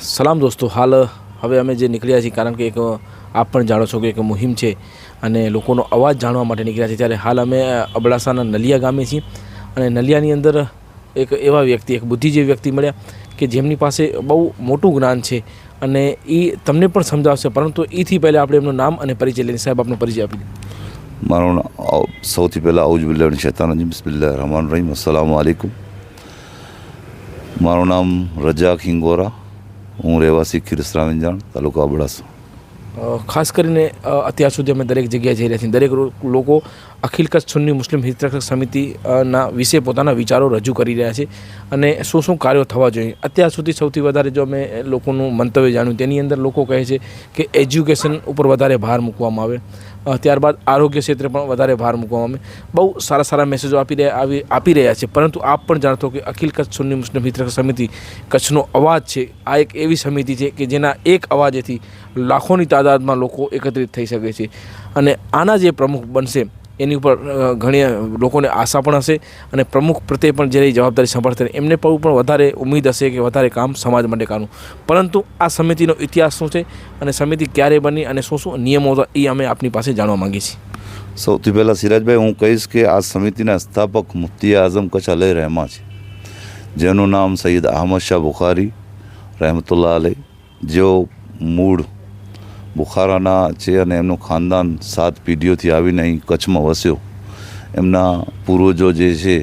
સલામ દોસ્તો. હાલ, હવે અમે જે નીકળ્યા છીએ, કારણ કે એક આપ પણ જાણો છો કે એક મુહિમ છે અને લોકોનો અવાજ જાણવા માટે નીકળ્યા છે ત્યારે હાલ અમે અબડાસાના નલિયા ગામે છીએ અને નલિયાની અંદર એક એવા વ્યક્તિ, એક બુદ્ધિજીવી વ્યક્તિ મળ્યા કે જેમની પાસે બહુ મોટું જ્ઞાન છે. અને એ તમને પણ સમજાવશે, પરંતુ એથી પહેલાં આપણે એમનું નામ અને પરિચય લઈને સાહેબ આપનો પરિચય આપી મારું નામ સૌથી પહેલાં આઉજ બિલ્લા શૈતાન બિસ્મિલ્લા બિસ્મિલ્લાહ રહમાન રહીમ. અસલામ આલેકુમ મારું નામ રજાક હિંગોરા હું રહેવાસી ખીરસરા વિંજાણ તાલુકા અબડાસા. ખાસ કરીને અત્યાર સુધી અમે દરેક જગ્યાએ જઈ રહ્યા છીએ. દરેક લોકો અખિલ કચ્છ સુન્ની મુસ્લિમ હિતરક્ષક સમિતિના વિશે પોતાના વિચારો રજૂ કરી રહ્યા છે અને શું શું કાર્યો થવા જોઈએ. અત્યાર સુધી સૌથી વધારે જો અમે લોકોનું મંતવ્ય જાણ્યું, તેની અંદર લોકો કહે છે કે એજ્યુકેશન ઉપર વધારે ભાર મૂકવામાં આવે. ત્યારબાદ આરોગ્ય ક્ષેત્રે પણ વધારે ભાર મૂકવામાં અમે બહુ સારા સારા મેસેજો આપી રહ્યા, આવી, આપી રહ્યા છે. પરંતુ આપ પણ જાણતો કે અખિલ કચ્છ સુન્ની મુસ્લિમ મિત્ર સમિતિ કચ્છનો અવાજ છે. આ એક એવી સમિતિ છે કે જેના એક અવાજેથી લાખોની તાદાદમાં લોકો એકત્રિત થઈ શકે છે. અને આના જે પ્રમુખ બનશે એની ઉપર ઘણી લોકોને આશા પણ હશે અને પ્રમુખ પ્રત્યે પણ જેની જવાબદારી સંભાળશે એમને પણ પણ વધારે ઉમેદ હશે કે વધારે કામ સમાજ માટે કરવું પરંતુ આ સમિતિનો ઇતિહાસ શું છે અને સમિતિ ક્યારે બની અને શું શું નિયમો હતા એ અમે આપની પાસે જાણવા માંગીએ છીએ. સૌથી પહેલાં સિરાજભાઈ, હું કહીશ કે આ સમિતિના સ્થાપક મુફ્તી આઝમ કચ્છ અલય રહેમા છે. જેનું નામ સૈયદ અહમદ શાહ બુખારી રહેમતુલ્લા અલય જેઓ મૂળ બુખારાના છે અને એમનું ખાનદાન સાત પેઢીઓથી આવીને અહીં કચ્છમાં વસ્યો. એમના પૂર્વજો જે છે,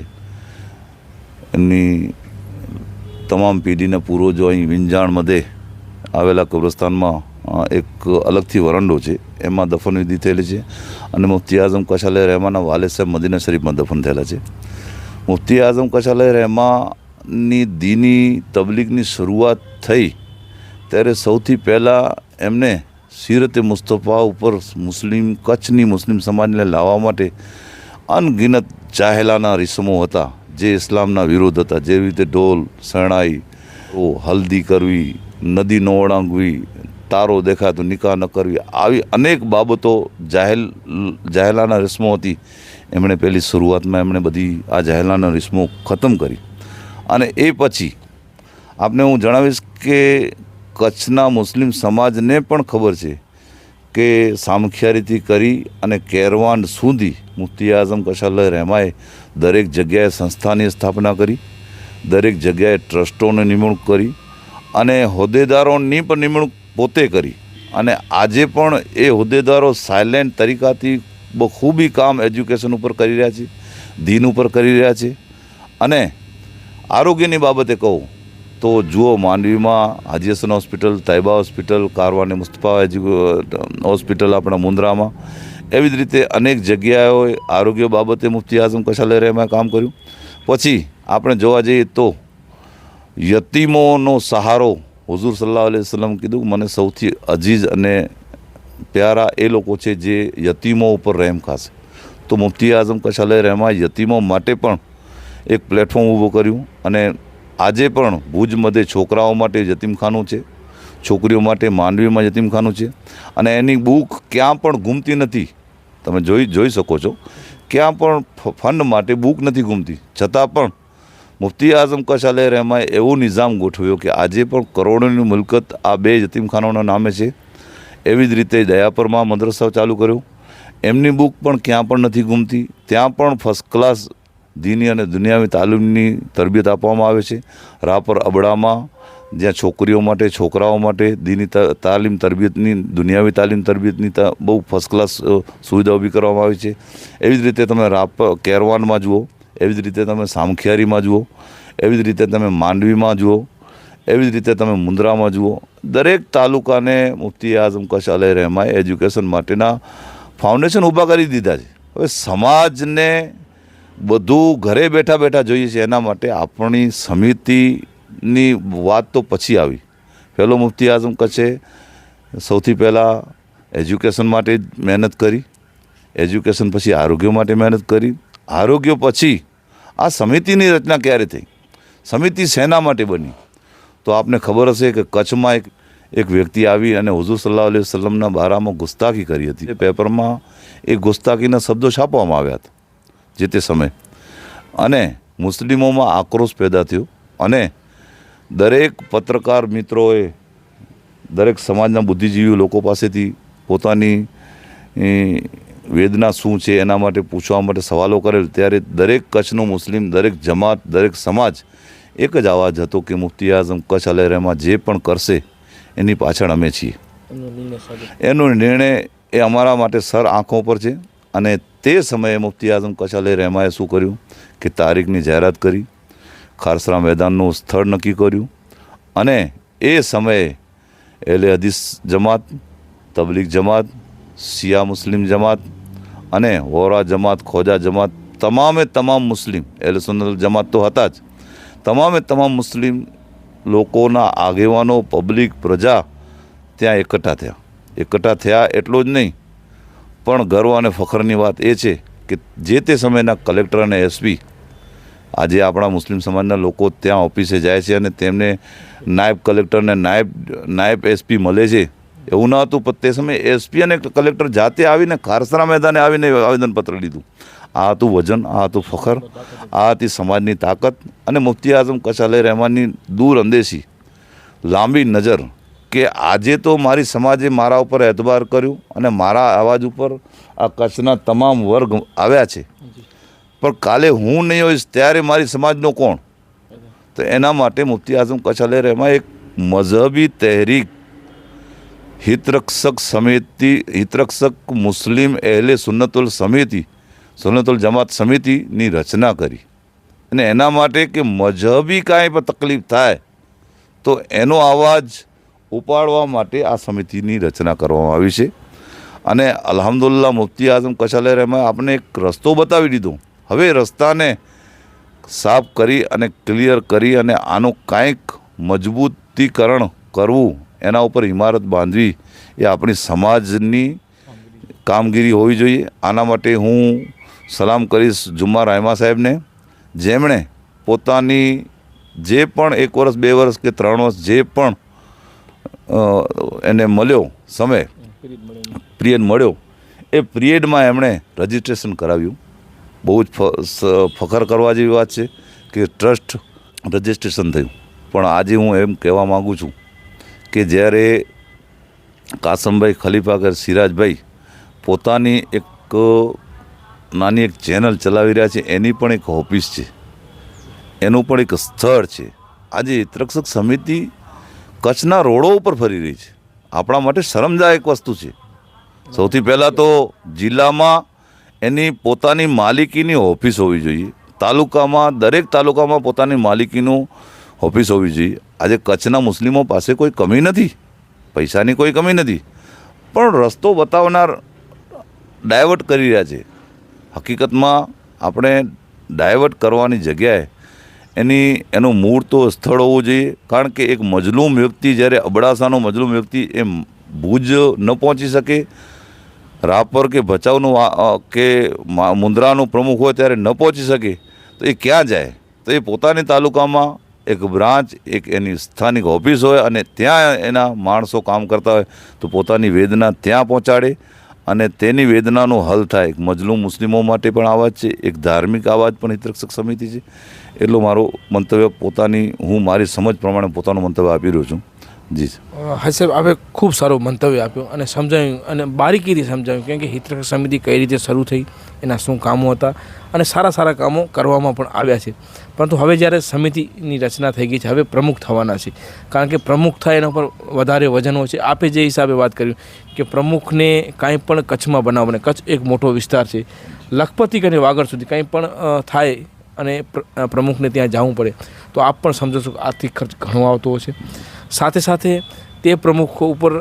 એમની તમામ પેઢીના પૂર્વજો અહીં વિંજાણ મધે આવેલા કબ્રસ્તાનમાં એક અલગથી વરંડો છે. એમાં દફનવિધિ થયેલી છે અને મુફ્તી આઝમ કશાલે રહેમાના વાલે સાહેબ મદીના શરીફમાં દફન થયેલા છે. મુફ્તી આઝમ કશાલે રહેમાની દીની તબલીગની શરૂઆત થઈ, ત્યારે સૌથી પહેલાં એમને સીરતે મુસ્તફા ઉપર મુસ્લિમ કચ્છની મુસ્લિમ સમાજને લાવવા માટે અનગિનત ચાહેલાના રીસમો હતા, જે ઇસ્લામના વિરોધ હતા. જેવી રીતે ઢોલ, શરણાઈ, ઓ હલ્દી કરવી, નદી ન ઓળાંગવી તારો દેખાય તો નિકાહ ન કરવી, આવી અનેક બાબતો જાહેલ, જાહેલાના રિસમો હતી. એમણે પહેલી શરૂઆતમાં એમણે બધી આ જાહેલાના રિસમો ખતમ કરી. અને એ પછી આપને હું જણાવીશ કે કચ્છના મુસ્લિમ સમાજને પણ ખબર છે કે સામખિયારીથી કરી અને કેરવાન સુધી મુફ્તી આઝમ કશાલય રહેમાએ દરેક જગ્યાએ સંસ્થાની સ્થાપના કરી, દરેક જગ્યાએ ટ્રસ્ટોની નિમણૂક કરી અને હોદ્દેદારોની પણ નિમણૂક પોતે કરી. અને આજે પણ એ હોદ્દેદારો સાયલેન્ટ તરીકાથી બખૂબી કામ એજ્યુકેશન ઉપર કરી રહ્યા છે, દીન ઉપર કરી રહ્યા છે. અને આરોગ્યની બાબતે કહું તો જુઓ, માંડવીમાં હાજીસન hospital Taiba hospital Karwani Mustafa hospital આપણા મુન્દ્રામાં એવી જ રીતે અનેક જગ્યાઓએ આરોગ્ય બાબતે મુફ્તી આઝમ કશાલય રહેમાં કામ કર્યું. પછી આપણે જોવા જઈએ તો યતીમોનો સહારો હુઝુર સલ્લાહ અલી વસલ્લમ કીધું, મને સૌથી અજીજ અને પ્યારા એ લોકો છે જે યતીમો ઉપર રહેમ ખાશે. તો મુફ્તી આઝમ કશાલય રહેમા યતીમો માટે પણ એક પ્લેટફોર્મ ઊભું કર્યું અને આજે પણ ભુજ મધ્યે છોકરાઓ માટે જતીમખાનું છે, છોકરીઓ માટે માંડવીમાં જતીમખાનું છે અને એની બુક ક્યાં પણ ગુમતી નથી. તમે જોઈ જોઈ શકો છો. ક્યાં પણ ફંડ માટે બુક નથી ગુમતી છતાં પણ મુફ્તી આઝમ કશાલે રહેમાએ એવો નિઝામ ગોઠવ્યો કે આજે પણ કરોડોની મિલકત આ બે જતીમખાનાના નામે છે. એવી જ રીતે દયાપરમાં મદ્રસાઓ ચાલુ કર્યો. એમની બુક પણ ક્યાં પણ નથી ગુમતી ત્યાં પણ ફર્સ્ટ ક્લાસ દીની અને દુનિયાવી તાલીમની તરબિયત આપવામાં આવે છે. રાપર અબડામાં જ્યાં છોકરીઓ માટે, છોકરાઓ માટે દીની તાલીમ તરબિયતની, દુનિયાવી તાલીમ તરબિયતની બહુ ફર્સ્ટ ક્લાસ સુવિધા ઊભી કરવામાં આવી છે. એવી જ રીતે તમે રાપ કેરવાનમાં જુઓ, એવી જ રીતે તમે સામખિયારીમાં જુઓ, એવી જ રીતે તમે માંડવીમાં જુઓ, એવી જ રીતે તમે મુન્દ્રામાં જુઓ. દરેક તાલુકાને મુફ્તી આઝમ કચ્છ અલય રહેમાએ એજ્યુકેશન માટેના ફાઉન્ડેશન ઊભા કરી દીધા છે. હવે સમાજને બધું ઘરે બેઠા બેઠા જોઈએ છે. એના માટે આપણી સમિતિની વાત તો પછી આવી. પહેલો મુફ્તી આઝમ કચ્છે સૌથી પહેલાં એજ્યુકેશન માટે જ મહેનત કરી, એજ્યુકેશન પછી આરોગ્ય માટે મહેનત કરી. આરોગ્ય પછી આ સમિતિની રચના ક્યારે થઈ? સમિતિ શેના માટે બની. તો આપને ખબર હશે કે કચ્છમાં એક એક વ્યક્તિ આવી અને હુઝુર સલ્લાહ વસલ્લમના બારામાં ગુસ્તાખી કરી હતી. પેપરમાં એ ગુસ્તાખીના શબ્દો છાપવામાં આવ્યા હતા. જે તે સમયે. અને મુસ્લિમોમાં આક્રોશ પેદા થયો. અને દરેક પત્રકાર મિત્રોએ દરેક સમાજના બુદ્ધિજીવી લોકો પાસેથી પોતાની વેદના શું છે એના માટે પૂછવા માટે સવાલો કરેલ. ત્યારે દરેક કચ્છનો મુસ્લિમ દરેક જમાત દરેક સમાજ એક જ અવાજ હતો કે મુફ્તી આઝમ કચ્છ અલેરામાં જે પણ કરશે એની પાછળ અમે છીએ. એનો નિર્ણય એ અમારા માટે સર આંખો પર છે. અને તે સમયે મુફ્તી આઝમ કશાલે રહેમાએ શું કર્યું? કે તારીખની જાહેરાત કરી ખારસરા મેદાનનું સ્થળ નક્કી કર્યું અને એ સમયે એલે હદીસ જમાત, તબલીગ જમાત, શિયા મુસ્લિમ જમાત અને હોરા જમાત, ખોજા જમાત, તમામે તમામ મુસ્લિમ એટલે સુનલ જમાત તો હતા જ, તમામે તમામ મુસ્લિમ લોકોના આગેવાનો, પબ્લિક, પ્રજા ત્યાં એકઠા થયા. એકઠા થયા એટલું જ નહીં પણ ગર્વ અને ફખરની વાત એ છે કે જે તે સમયના કલેક્ટર અને એસપી આજે આપણા મુસ્લિમ સમાજના લોકો ત્યાં ઓફિસે જાય છે અને તેમને નાયબ કલેક્ટરને નાયબ નાયબ એસપી મળે છે. એવું ન હતું, પણ તે સમયે એસપી અને કલેક્ટર જાતે આવીને ખારસરા મેદાને આવીને આવેદનપત્ર લીધું. આ હતું વજન, આ હતું ફખર, આ હતી સમાજની તાકાત અને મુફ્તી આઝમ કચાલય રહેમાનની દૂર અંદેશી. લાંબી નજર કે આજે તો મારી સમાજે મારા ઉપર એતબાર કર્યું અને મારા અવાજ ઉપર આ કચ્છના તમામ વર્ગ આવ્યા છે. પણ કાલે હું નહીં હોઈશ ત્યારે મારી સમાજનો કોણ? તો એના માટે મુફ્તી આઝમ કચ્છ અલે રહેમાં એક મઝહબી તહેરીક હિતરક્ષક સમિતિ હિતરક્ષક મુસ્લિમ એહલે સુન્નતુલ સમિતિ સુન્નતુલ જમાત સમિતિની રચના કરી. અને એના માટે કે મઝહબી કાંઈ પણ તકલીફ થાય તો એનો અવાજ ઉપાડવા માટે આ સમિતિની રચના કરવામાં આવી છે. અને અલ્હમ્દુલિલ્લાહ મુફ્તી આઝમ કશાલે રહેમાં આપણે એક રસ્તો બતાવી દીધો. હવે રસ્તાને સાફ કરી અને ક્લિયર કરી અને આનું કાંઈક મજબૂતીકરણ કરવું એના ઉપર ઇમારત બાંધવી એ આપણી સમાજની કામગીરી હોવી જોઈએ. આના માટે હું સલામ કરીશ જુમ્મા રાયમા સાહેબને, જેમણે પોતાની જે પણ એક વર્ષ, બે વર્ષ કે ત્રણ વર્ષ જે પણ એને મળ્યો સમય. પિરિયડ મળ્યો. એ પિરિયડમાં એમણે રજિસ્ટ્રેશન કરાવ્યું. બહુ જ ફખર કરવા જેવી વાત છે કે ટ્રસ્ટ રજિસ્ટ્રેશન થયું. પણ આજે હું એમ કહેવા માગું છું કે જ્યારે કાસમભાઈ ખલીફાગર સિરાજભાઈ પોતાની એક નાની એક ચેનલ ચલાવી રહ્યા છે, એની પણ એક ઓફિસ છે. એનું પણ એક સ્થળ છે. આજે ત્રક્ષક સમિતિ કચ્છના રોડો ઉપર ફરી રહી છે. આપણા માટે શરમદાયક વસ્તુ છે. સૌથી પહેલાં તો જિલ્લામાં એની પોતાની માલિકીની ઓફિસ હોવી જોઈએ. તાલુકામાં, દરેક તાલુકામાં પોતાની માલિકીનું ઓફિસ હોવી જોઈએ. આજે કચ્છના મુસ્લિમો પાસે કોઈ કમી નથી. પૈસાની કોઈ કમી નથી. પણ રસ્તો બતાવનાર ડાયવર્ટ કરી રહ્યા છે. હકીકતમાં આપણે ડાયવર્ટ કરવાની જગ્યાએ એની, એનું મૂળ તો સ્થળ હોવું જોઈએ. કારણ કે એક મજલૂમ વ્યક્તિ જ્યારે અબડાસાનો મજલૂમ વ્યક્તિ એ ભુજ ન પહોંચી શકે, રાપર કે ભચાઉનું કે મુંદ્રાનું પ્રમુખ હોય ત્યારે ન પહોંચી શકે, તો એ ક્યાં જાય? તો એ પોતાની તાલુકામાં એક બ્રાન્ચ, એક એની સ્થાનિક ઓફિસ હોય અને ત્યાં એના માણસો કામ કરતા હોય, તો પોતાની વેદના ત્યાં પહોંચાડે. અને તેની વેદનાનો હલ થાય. એક મજલૂમ મુસ્લિમો માટે પણ આવાજ છે, એક ધાર્મિક આવાજ પણ હિતરક્ષક સમિતિ છે. એટલો મારો મંતવ્ય પોતાની, હું મારી સમજ પ્રમાણે પોતાનું મંતવ્ય આપી રહ્યો છું. જી હા સાહેબ, આપે ખૂબ સારું મંતવ્ય આપ્યું અને સમજાવ્યું અને બારીકીથી સમજાવ્યું કેમ કે હિતરક્ષક સમિતિ કઈ રીતે શરૂ થઈ, એના શું કામો હતા અને સારા સારા કામો કરવામાં પણ આવ્યા છે. પરંતુ હવે જ્યારે સમિતિની રચના થઈ ગઈ છે, હવે પ્રમુખ થવાના છે. કારણ કે પ્રમુખ થાય એના પર વધારે વજન છે. આપે જે હિસાબે વાત કર્યું કે પ્રમુખને કાંઈ પણ કચ્છમાં બનાવવાને કચ્છ એક મોટો વિસ્તાર છે. લખપતિ કરીને વાગડ સુધી કાંઈ પણ થાય અને પ્રમુખને ત્યાં જવું પડે, તો આપ પણ સમજો છો કે આર્થિક ખર્ચ ઘણો આવતો છે. સાથે સાથે તે પ્રમુખ ઉપર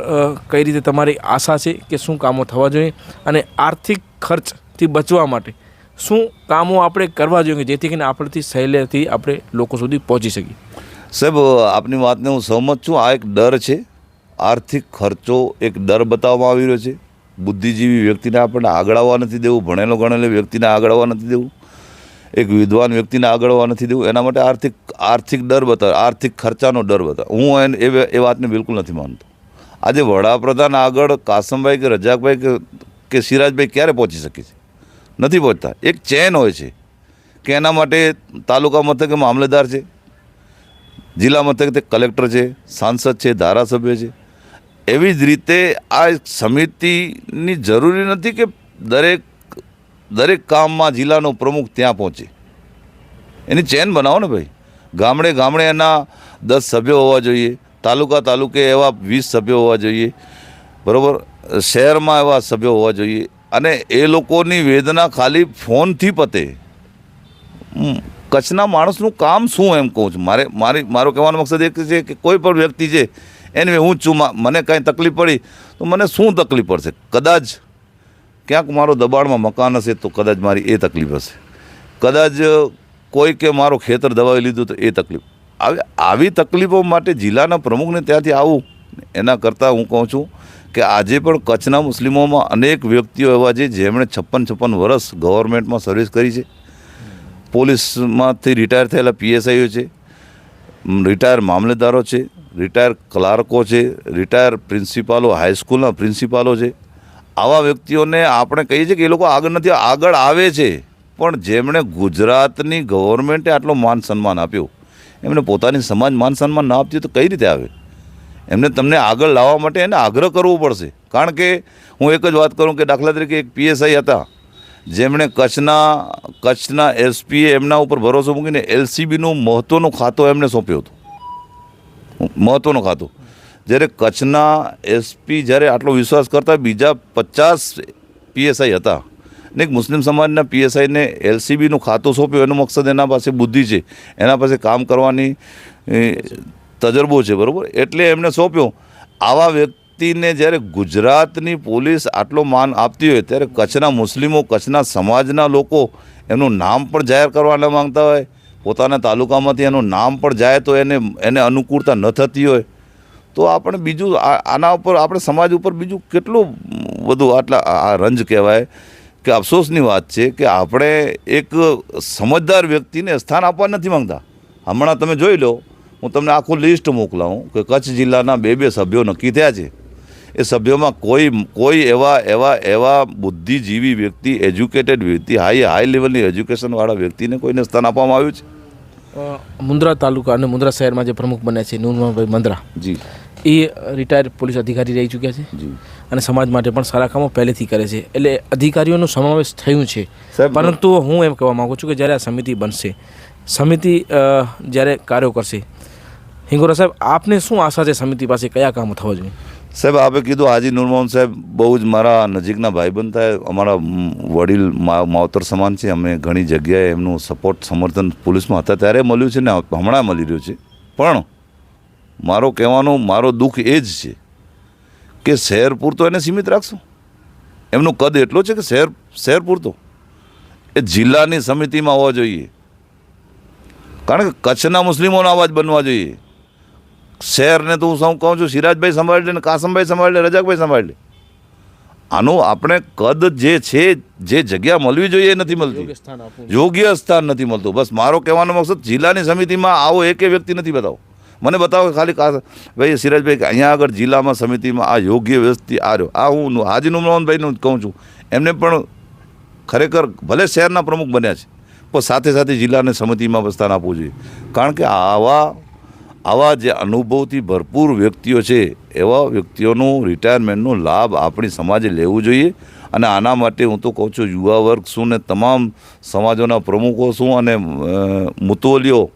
કઈ રીતે તમારી આશા છે કે શું કામો થવા જોઈએ અને આર્થિક ખર્ચથી બચવા માટે શું કામો આપણે કરવા જોઈએ જેથી કરીને આપણેથી સહેલેથી આપણે લોકો સુધી પહોંચી શકીએ? સાહેબ આપની વાતને હું સહમત છું. આ એક ડર છે. આર્થિક ખર્ચો એક ડર બતાવવામાં આવી રહ્યો છે. બુદ્ધિજીવી વ્યક્તિને આપણને આગળ આવવા નથી દેવું, ભણેલો ગણેલો વ્યક્તિને આગળ આવવા નથી દેવું. એક વિદ્વાન વ્યક્તિને આગળ આવવા નથી દેવું. એના માટે આર્થિક આર્થિક ડર બતાવે, આર્થિક ખર્ચાનો ડર બતાવે. હું એ એ વાતને બિલકુલ નથી માનતો. આજે વડાપ્રધાન આગળ કાસમભાઈ કે રજાકભાઈ કે કે સિરાજભાઈ ક્યારે પહોંચી શકે છે? નથી પહોંચતા. એક ચેન હોય છે કે એના માટે તાલુકા મથકે મામલેદાર છે, જિલ્લા મથકે તે કલેક્ટર છે, સાંસદ છે, ધારાસભ્ય છે. એવી જ રીતે આ સમિતિની જરૂરી નથી કે દરેક દરેક કામમાં જિલ્લાનો પ્રમુખ ત્યાં પહોંચે. એની ચેન બનાવો ને ભાઈ. ગામડે ગામડે એના દસ સભ્યો હોવા જોઈએ, તાલુકા તાલુકે એવા વીસ સભ્યો હોવા જોઈએ, બરાબર? શહેરમાં એવા સભ્યો હોવા જોઈએ. અને એ લોકોની વેદના ખાલી ફોનથી પતે. કચ્છના માણસનું કામ શું એમ કહું છું? મારે, મારી, મારો કહેવાનો મકસદ એક છે કે કોઈ પણ વ્યક્તિ છે એને હું છું મને કાંઈ તકલીફ પડી, તો મને શું તકલીફ પડશે? કદાચ ક્યાંક મારો દબાણમાં મકાન હશે તો કદાચ મારી એ તકલીફ હશે. કદાચ કોઈ કે મારો ખેતર દબાવી લીધું તો એ તકલીફ. આવી આવી તકલીફો માટે જિલ્લાના પ્રમુખને ત્યાંથી આવું. એના કરતાં હું કહું છું કે આજે પણ કચ્છના મુસ્લિમોમાં અનેક વ્યક્તિઓ એવા છે જેમણે છપ્પન છપ્પન વર્ષ ગવર્મેન્ટમાં સર્વિસ કરી છે. પોલીસમાંથી રિટાયર થયેલા પીએસઆઈઓ છે, રિટાયર મામલેદારો છે, રિટાયર ક્લાર્કો છે, રિટાયર પ્રિન્સિપાલો, હાઈસ્કૂલના પ્રિન્સિપાલો છે. આવા વ્યક્તિઓને આપણે કહીએ છીએ કે એ લોકો આગળ નથી, આગળ આવે છે. પણ જેમણે ગુજરાતની ગવર્મેન્ટે આટલો માન સન્માન આપ્યો, એમને પોતાની સમાજ માન સન્માન ના આપતી તો કઈ રીતે આવે? એમને તમને આગળ લાવવા માટે એને આગ્રહ કરવો પડશે. કારણ કે હું એક જ વાત કરું કે દાખલા તરીકે એક પીએસઆઈ હતા, જેમણે કચ્છના કચ્છના એસપીએ એમના ઉપર ભરોસો મૂકીને એલસીબીનું મહત્ત્વનું ખાતો એમને સોંપ્યો હતો. મહત્ત્વનું ખાતું. જ્યારે કચ્છના એસપી જ્યારે આટલો વિશ્વાસ કરતા બીજા પચાસ પીએસઆઈ હતા ને એક મુસ્લિમ સમાજના પીએસઆઈને એલસીબીનું ખાતું સોંપ્યું, એનો મકસદ એના પાસે બુદ્ધિ છે, એના પાસે કામ કરવાની તજરબો છે, બરાબર? એટલે એમને સોંપ્યો, આવા વ્યક્તિને જ્યારે ગુજરાતની પોલીસ આટલો માન આપતી હોય, ત્યારે કચ્છના મુસ્લિમો, કચ્છના સમાજના લોકો એનું નામ પણ જાહેર કરવા ન માંગતા હોય, પોતાના તાલુકામાંથી એનું નામ પણ જાય તો એને એને અનુકૂળતા ન થતી હોય. તો આપણે બીજું આના ઉપર આપણે સમાજ ઉપર બીજું કેટલું બધું આટલા આ રંજ કહેવાય કે અફસોસની વાત છે કે આપણે એક સમજદાર વ્યક્તિને સ્થાન આપવા નથી માંગતા. હમણાં તમે જોઈ લો હું તમને આખું લિસ્ટ મોકલાવું કે કચ્છ જિલ્લાના બે બે સભ્યો નક્કી થયા છે. એ સભ્યોમાં કોઈ કોઈ એવા એવા એવા બુદ્ધિજીવી વ્યક્તિ એજ્યુકેટેડ વ્યક્તિ હાઈ હાઈ લેવલની એજ્યુકેશનવાળા વ્યક્તિને કોઈને સ્થાન આપવામાં આવ્યું છે? મુન્દ્રા તાલુકા અને મુન્દ્રા શહેરમાં જે પ્રમુખ બન્યા છે નૂરમભાઈ મંદ્રા. જી. એ રિટાયર્ડ પોલીસ અધિકારી રહી ચૂક્યા છે. અને સમાજ માટે પણ સારા કામો પહેલેથી કરે છે. એટલે અધિકારીઓનો સમાવેશ થયું છે. સાહેબ, પરંતુ હું એમ કહેવા માગું છું કે જ્યારે આ સમિતિ બનશે સમિતિ જ્યારે કાર્યો કરશે હિંગોરા સાહેબ આપને શું આશા છે સમિતિ પાસે? કયા કામો થવા જોઈએ? સાહેબ આપે કીધું હાજી નુરમોહન સાહેબ બહુ જ મારા નજીકના ભાઈબંધ થાય અમારા વડીલ માવતર સમાન છે અમે ઘણી જગ્યાએ એમનું સપોર્ટ સમર્થન પોલીસમાં હતા ત્યારે મળ્યું છે ને હમણાં મળી રહ્યું છે. પણ મારો કહેવાનો મારો દુઃખ એ જ છે કે શહેર પૂરતો એને સીમિત રાખશો? એમનું કદ એટલો છે કે શહેર શહેર પૂરતો. એ જિલ્લાની સમિતિમાં હોવા જોઈએ. કારણ કે કચ્છના મુસ્લિમોનો અવાજ બનવા જોઈએ. શહેરને તો હું સૌ કહું છું સિરાજભાઈ સંભાળી લે ને કાસમભાઈ સંભાળી લે રજાકભાઈ સંભાળી લે. આનું આપણે કદ જે છે જે જગ્યા મળવી જોઈએ એ નથી મળતી. યોગ્ય સ્થાન નથી મળતું. બસ મારો કહેવાનો મકસદ જિલ્લાની સમિતિમાં આવો એકે વ્યક્તિ નથી બતાવો. મને બતાવો ખાલી ભાઈ, સિરાજભાઈ અહીંયા આગળ જિલ્લામાં સમિતિમાં આ યોગ્ય વ્યવસ્થિત આ રહ્યો. આ હું હાજીનું મોહનભાઈનું કહું છું. એમને પણ ખરેખર ભલે શહેરના પ્રમુખ બન્યા છે, પણ સાથે સાથે જિલ્લાને સમિતિમાં સ્થાન આપવું જોઈએ. કારણ કે આવા આવા જે અનુભવથી ભરપૂર વ્યક્તિઓ છે, એવા વ્યક્તિઓનું રિટાયરમેન્ટનો લાભ આપણી સમાજે લેવું જોઈએ. અને આના માટે હું તો કહું છું, યુવા વર્ગ શું ને તમામ સમાજોના પ્રમુખો શું અને મુતોલીઓ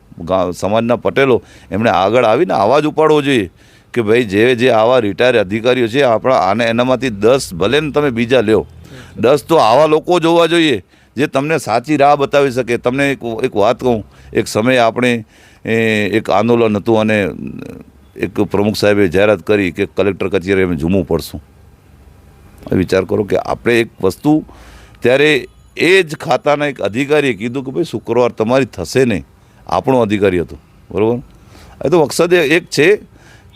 સમાજના પટેલો, એમણે આગળ આવીને અવાજ ઉપાડવો જોઈએ કે ભાઈ, જે જે આવા રિટાયર અધિકારીઓ છે, આપણા આને એનામાંથી દસ, ભલે ને તમે બીજા લ્યો, દસ તો આવા લોકો જોવા જોઈએ, જે તમને સાચી રાહ બતાવી શકે. તમને એક વાત કહું, એક સમયે આપણે એક આંદોલન હતું અને એક પ્રમુખ સાહેબે જાહેરાત કરી કે કલેક્ટર કચેરી અમે ઝૂમવું પડશું. વિચાર કરો કે આપણે એક વસ્તુ, ત્યારે એ જ ખાતાના એક અધિકારીએ કીધું કે ભાઈ, શુક્રવાર તમારી થશે નહીં. આપણો અધિકારી હતો. બરાબર? એ તો મકસદ એક છે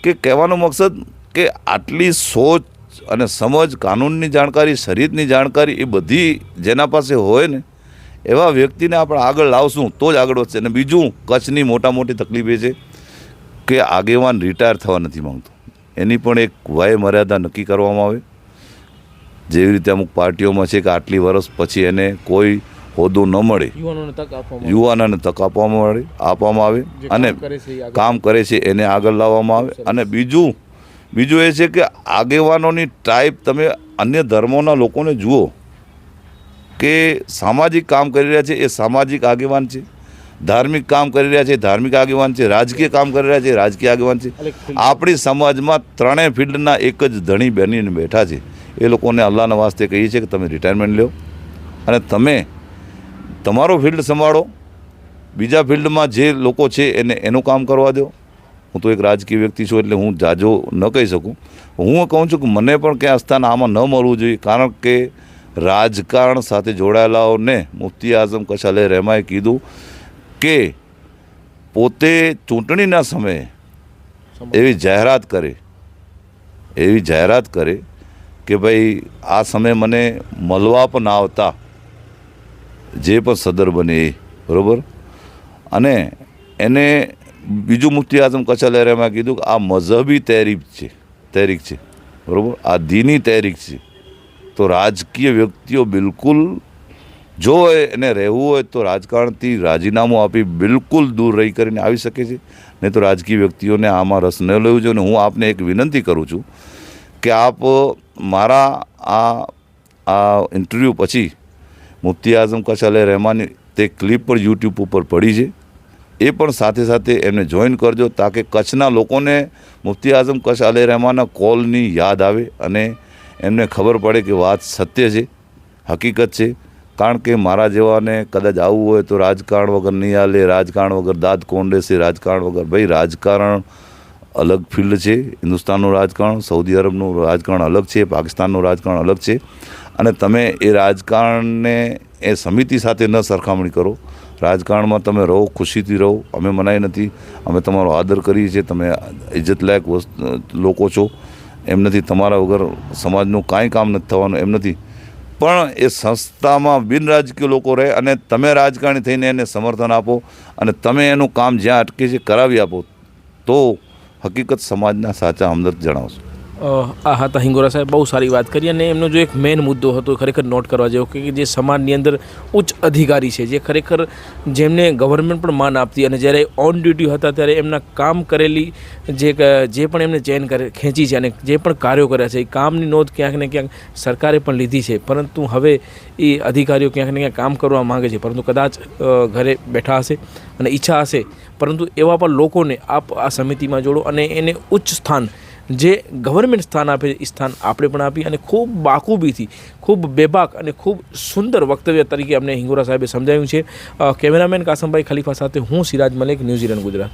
કે કહેવાનો મકસદ કે આટલી સોચ અને સમજ, કાનૂનની જાણકારી, શરીરની જાણકારી એ બધી જેના પાસે હોય ને, એવા વ્યક્તિને આપણે આગળ લાવશું તો જ આગળ વધશે. અને બીજું, કચ્છની મોટા મોટી તકલીફ એ છે કે આગેવાન રિટાયર થવા નથી માંગતો. એની પણ એક વય મર્યાદા નક્કી કરવામાં આવે. જેવી રીતે અમુક પાર્ટીઓમાં છે કે આટલી વર્ષ પછી એને કોઈ હોદ્દો ન મળે. યુવાનોને તક આપવામાં આવે. આપવામાં આવે અને કામ કરે છે એ આગળ- કામ કરે છે એને આગળ લાવવામાં આવે. અને બીજું બીજું એ છે કે આગેવાનોની ટાઈપ તમે અન્ય ધર્મોના લોકોને જુઓ કે સામાજિક કામ કરી રહ્યા છે એ સામાજિક આગેવાન છે. ધાર્મિક કામ કરી રહ્યા છે ધાર્મિક આગેવાન છે. રાજકીય કામ કરી રહ્યા છે રાજકીય આગેવાન છે. આપણી સમાજમાં ત્રણેય ફિલ્ડના એક જ ધણી બનીને બેઠા છે. એ લોકોને અલ્લાહના વાસ્તે કહીએ છીએ કે તમે રિટાયરમેન્ટ લો અને તમે તમારો ફિલ્ડ સંભાળો. બીજા ફિલ્ડમાં જે લોકો છે એને એનું કામ કરવા દો. હું તો એક રાજકીય વ્યક્તિ છું એટલે હું જાજો ન કહી શકું. હું કહું છું કે મને પણ ક્યાં સ્થાન આમાં ન મળવું જોઈએ. કારણ કે રાજકારણ સાથે જોડાયેલાઓને મુફ્તી આઝમ કશાલે રહેમાએ કીધું કે પોતે ચૂંટણીના સમયે એવી જાહેરાત કરે, એવી જાહેરાત કરે કે ભાઈ આ સમયે મને મળવા પણ આવતા. જે પણ સદર બને એ, બરાબર? અને એને બીજું મુફ્તી આઝમ કચ્છ લહેરામાં કીધું કે આ મઝહબી તહેરીક છે તહેરીક છે, બરાબર? આ દીની તહેરીક છે. તો રાજકીય વ્યક્તિઓ બિલકુલ જો એને રહેવું હોય તો રાજકારણથી રાજીનામું આપી બિલકુલ દૂર રહી કરીને આવી શકે છે. નહીં તો રાજકીય વ્યક્તિઓને આમાં રસ ન લેવું જોઈએ. અને હું આપને એક વિનંતી કરું છું કે આપ મારા આ આ ઇન્ટરવ્યૂ પછી મુફ્તી આઝમ કશાલે અલે રહેમાની તે ક્લિપ પણ યુટ્યુબ ઉપર પડી છે. એ પણ સાથે સાથે એમને જોઈન કરજો તાકે કચ્છના લોકોને મુફ્તી આઝમ કચ્છ અલે રહેમાના કોલની યાદ આવે અને એમને ખબર પડે કે વાત સત્ય છે, હકીકત છે. કારણ કે મારા જેવાને કદાચ આવવું હોય તો રાજકારણ વગર નહીં હાલે, રાજકારણ વગર દાદ કોણ રહેશે રાજકારણ વગર ભાઈ રાજકારણ અલગ ફિલ્ડ છે, હિન્દુસ્તાનનું રાજકારણ, સૌદી અરબનું રાજકારણ અલગ છે, પાકિસ્તાનનું રાજકારણ અલગ છે. અને તમે એ રાજકારણને એ સમિતિ સાથે ન સરખામણી કરો. રાજકારણમાં તમે રહો, ખુશીથી રહો. અમે મનાઈ નથી. અમે તમારો આદર કરીએ છીએ. તમે ઇજ્જતલાયક વસ્તુ, લોકો છો. એમ નથી. તમારા વગર સમાજનું કાંઈ કામ નથી થવાનું. એમ નથી. પણ એ સંસ્થામાં બિન રાજકીય લોકો રહે અને તમે રાજકારણી થઈને એને સમર્થન આપો અને તમે એનું કામ જ્યાં અટકે છે, કરાવી આપો, તો હકીકત સમાજના સાચા હમદર્દ જણાવશો. આ હતા હિંગોરા સાહેબ, બહુ સારી વાત કરી અને એમનો જો એક મેઇન મુદ્દો હતો ખરેખર નોટ કરવા જેવો કે જે સમાજની અંદર ઉચ્ચ અધિકારી છે, જે ખરેખર જેમને ગવર્મેન્ટ પણ માન આપતી અને જ્યારે ઓન ડ્યુટી હતા ત્યારે એમના કામ કરેલી જે જે પણ એમને ચેન કરે, ખેંચી છે અને જે પણ કાર્યો કર્યા છે, એ કામની નોંધ ક્યાંક ને ક્યાંક સરકારે પણ લીધી છે. પરંતુ હવે એ અધિકારીઓ ક્યાંક ને ક્યાંક કામ કરવા માગે છે, પરંતુ કદાચ ઘરે બેઠા હશે અને ઈચ્છા હશે. પરંતુ એવા પણ લોકોને આપ આ સમિતિમાં જોડો અને એને ઉચ્ચ સ્થાન જે ગવર્મેન્ટ સ્થાન આપે છે એ સ્થાન આપણે પણ આપી અને ખૂબ બાખૂબીથી ખૂબ બેબાક અને ખૂબ સુંદર વક્તવ્ય તરીકે અમને હિંગોરા સાહેબે સમજાવ્યું છે અ, કેમેરામેન કાસમભાઈ ખલીફા સાથે હું Siraj Malik New Zealand Gujarat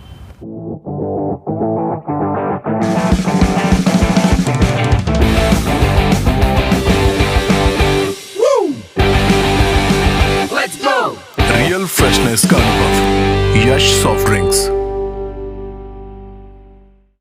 real freshness का अनुभव यश सॉफ्ट ड्रिंक्स